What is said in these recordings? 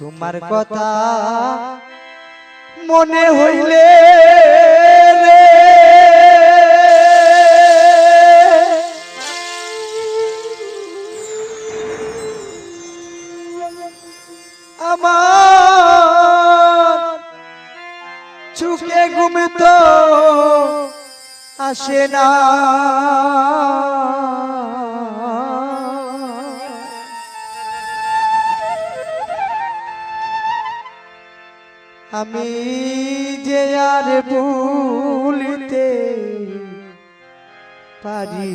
তোমার কথা মনে হইলে আমার চুকে ঘুমে তো আসে না। আমি যে আর ভুলিতে পারি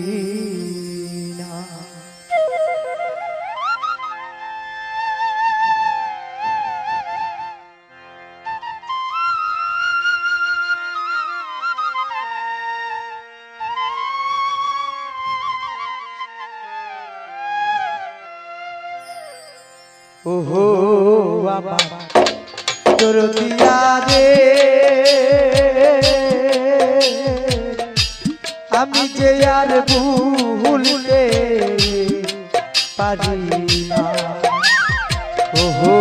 ওহো বাবা। তোর দিয়া রে। আমি যে আর ভুলতে পারি না। ওহো,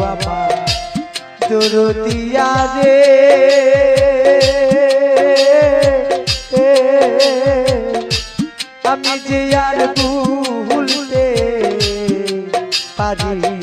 বাবা তোর দিয়া রে আমি যে আর ভুলতে পারি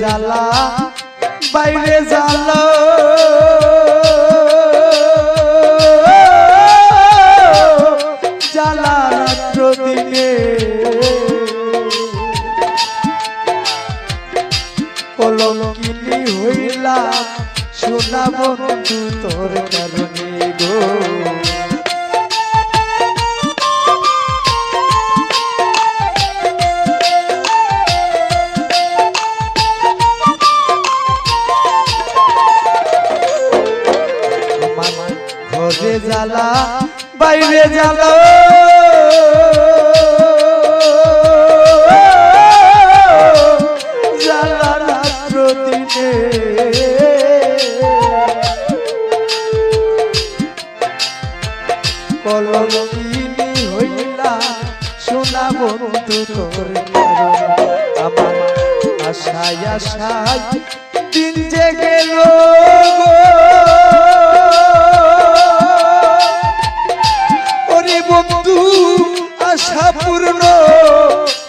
জ্বালা বাইরে জ্বালা। জ্বালা রাত্র তোর কারণে গো। জ্বালা বাইরে জ্বালা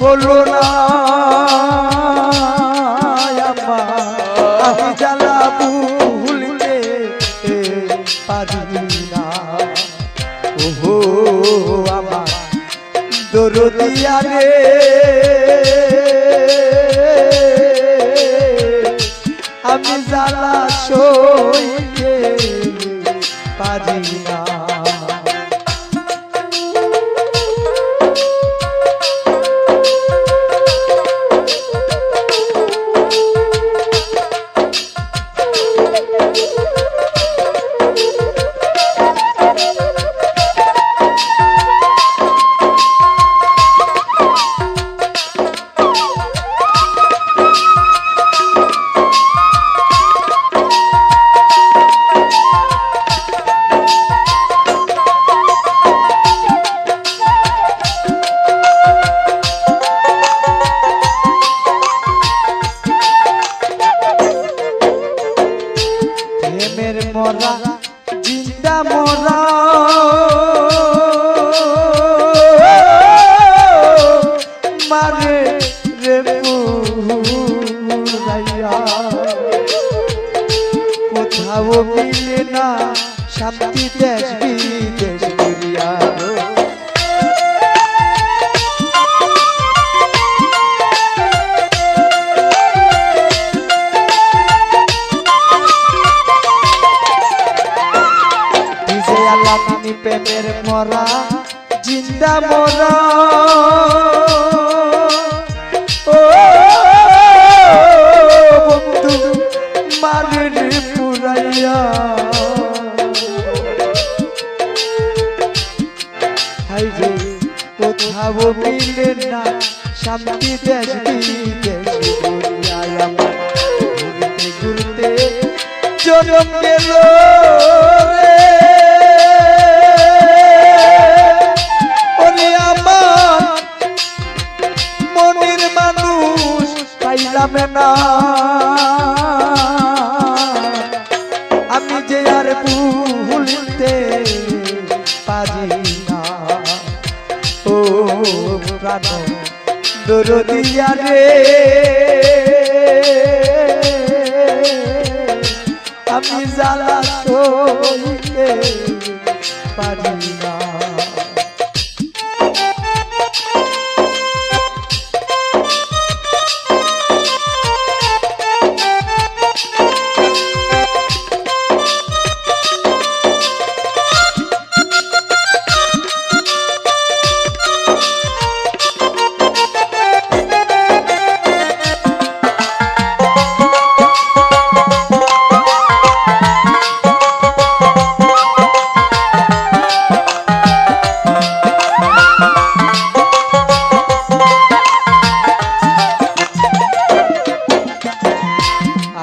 হলো না। আমি জ্বালা ভুলতে পারি না ওহো আমার দরদিয়া রে আমি জ্বালা সইতে পারি না কোথাও মিলে না শান্তি দেশ প্রেমের মরা জিন্দা মরা। যে কোথাও মিলে না শান্তি দেখবি দেখবি ঘুরতে ঘুরতে চরম গেল। ও প্রাণ দরদিয়া রে। আমি জ্বালা সইতে পারি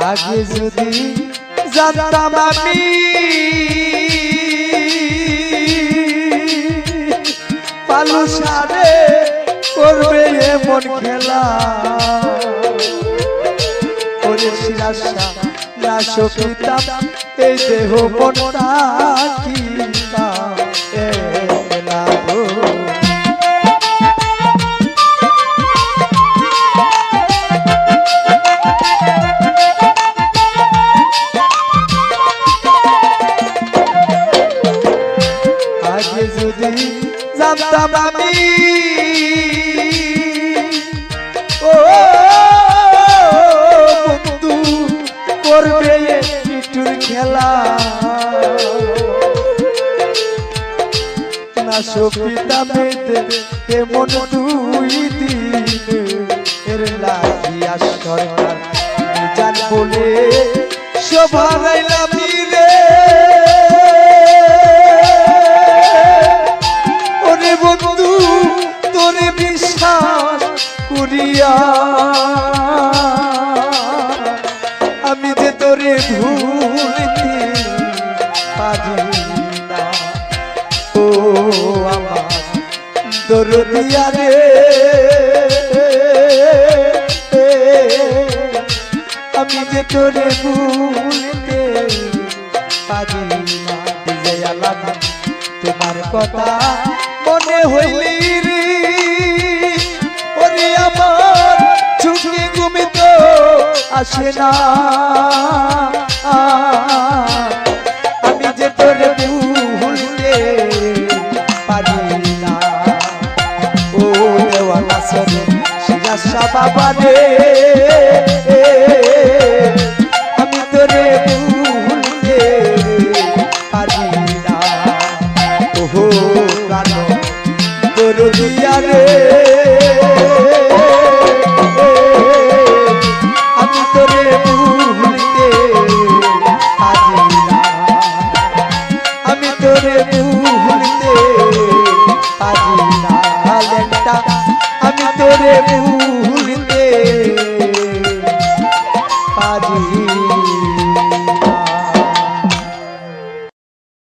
আগে যদি জানতাম আমি। পালু সারে করবে এমন খেলা। ওরে শিরাশা না সকিতাম এই দেহ মনটা কিতা ও বন্ধু, করবে খেলা। না সপিতা মেতে কেমন দুই দিন। এর লাগিয়া সরকার জান বলে শোভা গাইলাম করিয়া, আমি যে তোরে ভুলতে পারি না। ও আমার দরদিয়া রে আমি যে তোরে ভুলতে পারি না। তোমার কথা মনে হইলি চুকি তো আসে না। আমি যে তোর ভুলতে পারি না। ও দেওয়া বাবা রে